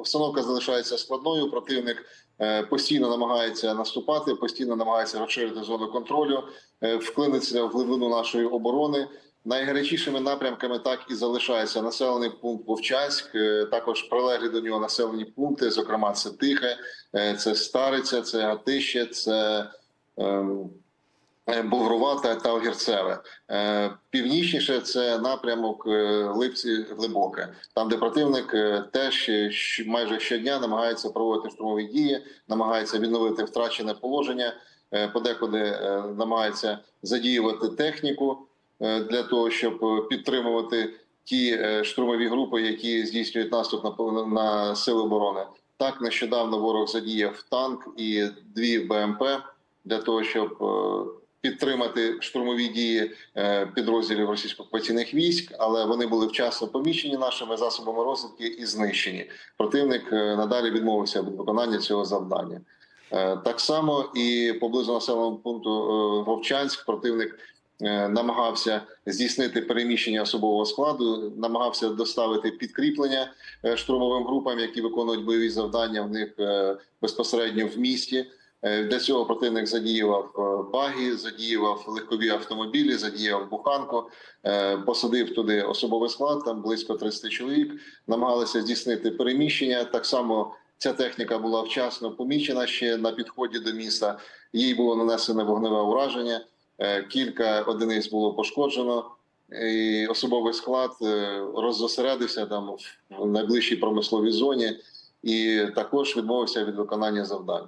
обстановка залишається складною. Противник е, постійно намагається наступати, постійно намагається розширити зону контролю, е, вклинитися в глибину нашої оборони. Найгарячішими напрямками так і залишається населений пункт Вовчанськ, е, також прилеглі до нього населені пункти, зокрема, це Тихе, це Стариця, це Гатище, це е, Боврувата та Огірцеве. Північніше це напрямок е, Липці Глибоке, там де противник е, теж майже щодня намагається проводити штурмові дії, намагається відновити втрачене положення, подекуди намагається задіювати техніку для того, щоб підтримувати ті штурмові групи, які здійснюють наступ на на сили оборони. Так нещодавно ворог задіяв танк і дві БМП для того, щоб підтримати штурмові дії е, підрозділів російсько-окупаційних військ, але вони були вчасно помічені нашими засобами розвідки і знищені. Противник е, надалі відмовився від виконання цього завдання. Е, Так само і поблизу населеного пункту Вовчанськ противник намагався здійснити переміщення особового складу, намагався доставити підкріплення штурмовим групам, які виконують бойові завдання в них безпосередньо в місті. Е, Для цього противник задіював е, баги, задіював легкові автомобілі, задіяв буханку, е, посадив туди особовий склад, там близько 30 чоловік. Намагалися здійснити переміщення. Так само ця техніка була вчасно помічена ще на підході до міста. Їй було нанесене вогневе ураження. Кілька одиниць було пошкоджено. І особовий склад роззосередився там в найближчій промисловій зоні і також відмовився від виконання завдань.